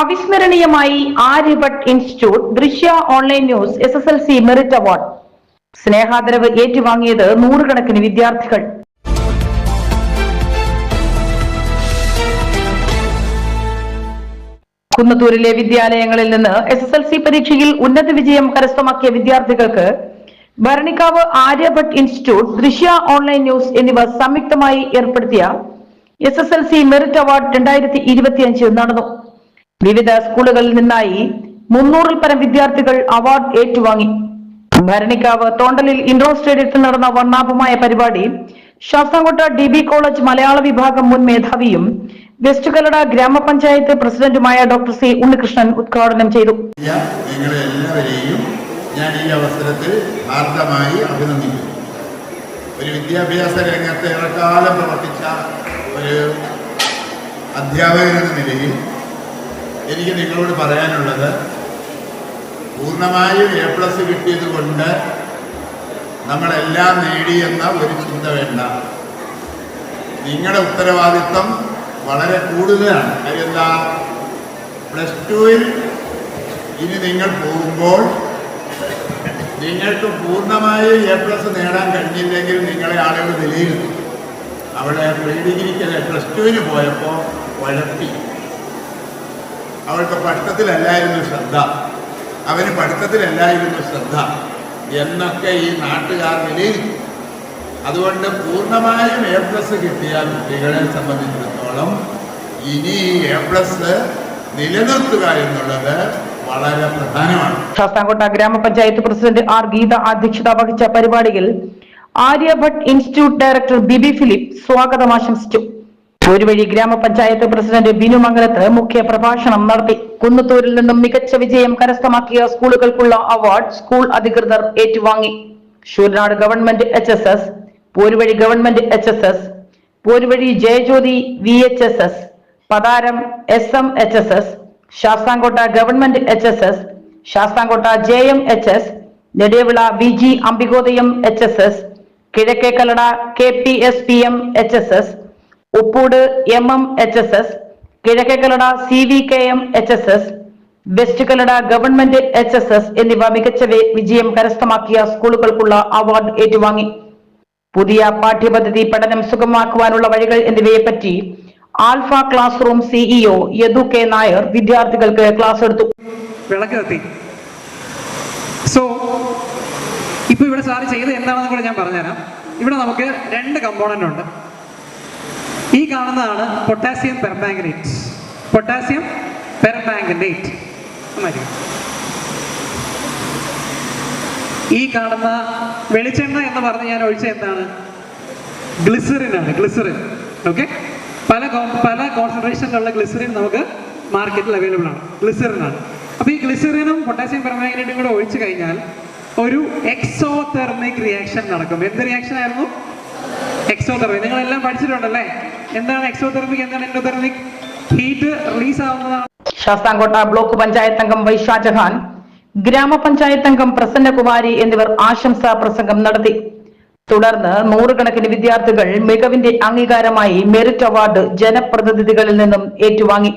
അവിസ്മരണീയമായി Aryabhatt institute Drishya online news S S L C merit award. സ്നേഹാദരവ് ഏറ്റുവാങ്ങിയത് നൂറുകണക്കിന് വിദ്യാർത്ഥികൾ. കുന്നത്തൂരിലെ വിദ്യാലയങ്ങളിൽ നിന്ന് എസ് എസ് എൽ സി പരീക്ഷയിൽ ഉന്നത വിജയം കരസ്ഥമാക്കിയ വിദ്യാർത്ഥികൾക്ക് Bharanikkavu Aryabhatt institute Drishya online news എന്നിവ സംയുക്തമായി ഏർപ്പെടുത്തിയ S S L C merit award രണ്ടായിരത്തി ഇരുപത്തിയഞ്ച് നടന്നു. വിവിധ സ്കൂളുകളിൽ നിന്നായി മുന്നൂറിൽ പരം വിദ്യാർത്ഥികൾ അവാർഡ് ഏറ്റുവാങ്ങി. ഭരണിക്കാവ് തോണ്ടലിൽ ഇൻഡോർ സ്റ്റേഡിയത്തിൽ നടന്ന വർണാഭമായ പരിപാടി ശാസ്താംകോട്ട ഡി ബി കോളേജ് മലയാള വിഭാഗം മുൻ മേധാവിയും വെസ്റ്റ് കല്ലട ഗ്രാമപഞ്ചായത്ത് പ്രസിഡന്റുമായ ഡോക്ടർ സി ഉണ്ണികൃഷ്ണൻ ഉദ്ഘാടനം ചെയ്തു. ഞാൻ ഈ അവസരത്തിൽ ഹാർദമായി അഭിനന്ദിക്കുന്നു. ഒരു വിദ്യാഭ്യാസ രംഗത്ത് ഏറെക്കാലം പ്രവർത്തിച്ച ഒരു അധ്യാപകൻ നിലയിൽ എനിക്ക് നിങ്ങളോട് പറയാനുള്ളത് പൂർണമായും എ പ്ലസ് കിട്ടിയത് കൊണ്ട് നമ്മളെല്ലാം നേടിയെന്ന ഒരു ചിന്ത വേണ്ട. നിങ്ങളുടെ ഉത്തരവാദിത്വം വളരെ കൂടുതലാണ്. അതെന്താ? പ്ലസ് ടുവിൽ ഇനി നിങ്ങൾ പോകുമ്പോൾ നിങ്ങൾക്ക് പൂർണമായി എ പ്ലസ് നേടാൻ കഴിഞ്ഞില്ലെങ്കിൽ നിങ്ങളെ ആളുകൾ വിലയിരുത്തും. അവിടെ പ്രീ ഡിഗ്രിക്കല്ല പ്ലസ് ടുവിന് പോയപ്പോൾ വഴപ്പി അവൾക്ക് പഠിത്തത്തിലല്ലായിരുന്നു ശ്രദ്ധ. അവന് പഠിത്തത്തിലല്ലായിരുന്നു ശ്രദ്ധ. എന്നൊക്കെ ഈ നാട്ടുകാർ വിലയിരുത്തി. അതുകൊണ്ട് പൂർണമായും എ പ്ലസ് കിട്ടിയ കുട്ടികളെ സംബന്ധിച്ചിടത്തോളം ഇനി എ പ്ലസ് നിലനിർത്തുക എന്നുള്ളത് വളരെ പ്രധാനമാണ്. ശാസ്താംകോട്ട ഗ്രാമപഞ്ചായത്ത് പ്രസിഡന്റ് ആർ ഗീത അധ്യക്ഷത വഹിച്ച പരിപാടിയിൽ Aryabhatt institute director Bibi Philip സ്വാഗതം ആശംസിച്ചു. ഒരുവഴി ഗ്രാമപഞ്ചായത്ത് പ്രസിഡന്റ് ബിനു മംഗലത്ത് മുഖ്യ പ്രഭാഷണം നടത്തി. കുന്നത്തൂരിൽ നിന്നും മികച്ച വിജയം കരസ്ഥമാക്കിയ സ്കൂളുകൾക്കുള്ള അവാർഡ് സ്കൂൾ അധികൃതർ ഏറ്റുവാങ്ങി. Sooranad government H S S Poruvazhi government H S S Poruvazhi Jayajyothi V H S S Patharam S M H S S Sasthamkotta government H S S Sasthamkotta J M H S Nediyavila V G Ambikodayam H S S Kizhakkekallada K P S P M H S S Uppoodu M M H S S Kizhakke Kallada C V K M H S S west Kallada government H S S എന്നിവ മികച്ച വിജയം കരസ്ഥമാക്കിയ സ്കൂളുകൾക്കുള്ള award ഏറ്റുവാങ്ങി. പുതിയ പാഠ്യപദ്ധതി പഠനം സുഗമമാക്കുവാനുള്ള വഴികൾ എന്നിവയെപ്പറ്റി alpha class room CEO Yadu K Nair വിദ്യാർത്ഥികൾക്ക് ക്ലാസ് എടുത്തു. സോ ഇപ്പൊ ഇവിടെ സാറ് ചെയ്ത് എന്താണെന്ന് കൂടെ ഞാൻ പറഞ്ഞുതരാം. ഇവിടെ നമുക്ക് രണ്ട് കമ്പോണന്റ് ഉണ്ട്. ഈ കാണുന്നതാണ് പൊട്ടാസ്യം പെർമാംഗനേറ്റ് പൊട്ടാസ്യം പെർമാംഗനേറ്റ് ഈ കാണുന്ന വെളിച്ചെണ്ണ എന്ന് പറഞ്ഞ് ഞാൻ ഒഴിച്ച എന്താണ്? ഗ്ലിസറിൻ ആണ് ഗ്ലിസറിൻ ഓക്കെ പല പല കോൺസെൻട്രേഷനിലുള്ള ഗ്ലിസറിൻ നമുക്ക് മാർക്കറ്റിൽ അവൈലബിൾ ആണ്. ഗ്ലിസറിൻ ആണ്. അപ്പോൾ ഈ ഗ്ലിസറിനും പൊട്ടാസ്യം പെർമാംഗനേറ്റും കൂടെ ഒഴിച്ചു കഴിഞ്ഞാൽ ഒരു എക്സോതെർമിക് റിയാക്ഷൻ നടക്കും. എന്ത് റിയാക്ഷൻ ആയിരുന്നു? എക്സോതെർമിക് നിങ്ങൾ എല്ലാം പഠിച്ചിട്ടുണ്ടല്ലേ? എന്താണ് എക്സോതെർമിക് എന്താണ് എൻഡോതെർമിക് ഹീറ്റ് റിലീസ് ആവുന്നതാണ്. ശാസ്താംകോട്ട ബ്ലോക്ക് പഞ്ചായത്ത് അംഗം വൈ ഷാജഹാൻ ഗ്രാമപഞ്ചായത്ത് അംഗം പ്രസന്നകുമാരി എന്നിവർ ആശംസാ പ്രസംഗം നടത്തി. തുടർന്ന് നൂറുകണക്കിന് വിദ്യാർത്ഥികൾ മികവിന്റെ അംഗീകാരമായി മെറിറ്റ് അവാർഡ് ജനപ്രതിനിധികളിൽ നിന്നും ഏറ്റുവാങ്ങി.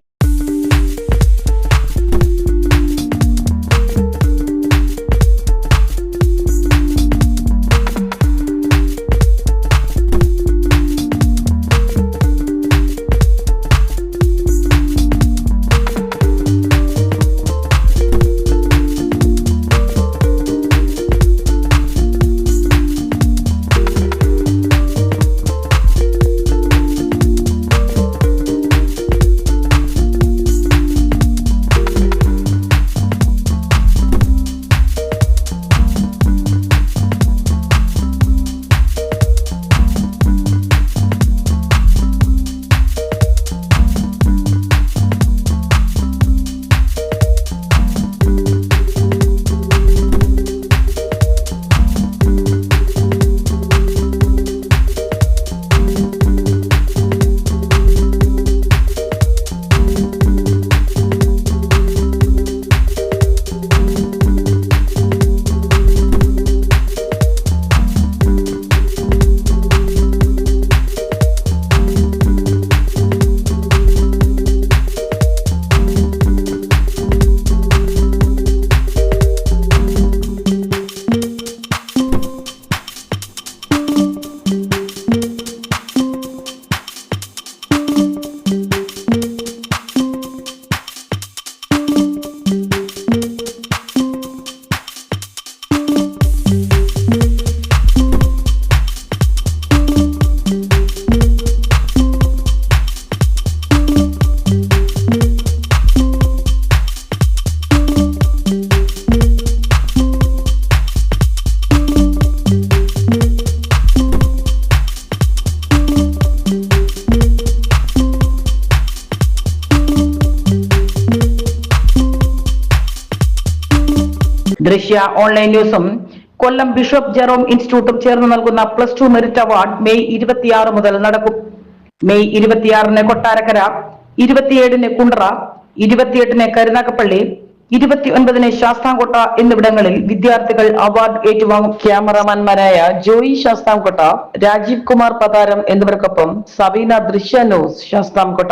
ദൃശ്യ ഓൺലൈൻ ന്യൂസും കൊല്ലം ബിഷപ്പ് ജെറോം ഇൻസ്റ്റിറ്റ്യൂട്ടും ചേർന്ന് നൽകുന്ന plus two merit award May ഇരുപത്തിയാറ് മുതൽ നടക്കും. മെയ് ഇരുപത്തിയാറിന് കൊട്ടാരക്കര ഇരുപത്തിയേഴിന് കുണ്ട്ര ഇരുപത്തിയെട്ടിന് കരുനാഗപ്പള്ളി ഇരുപത്തിയൊൻപതിന് ശാസ്താംകോട്ട എന്നിവിടങ്ങളിൽ വിദ്യാർത്ഥികൾ അവാർഡ് ഏറ്റുവാങ്ങും ക്യാമറമാൻമാരായ ജോയി ശാസ്താംകോട്ട രാജീവ് കുമാർ പതാരം എന്നിവർക്കൊപ്പം സബീന ദൃശ്യ ന്യൂസ് ശാസ്താംകോട്ട.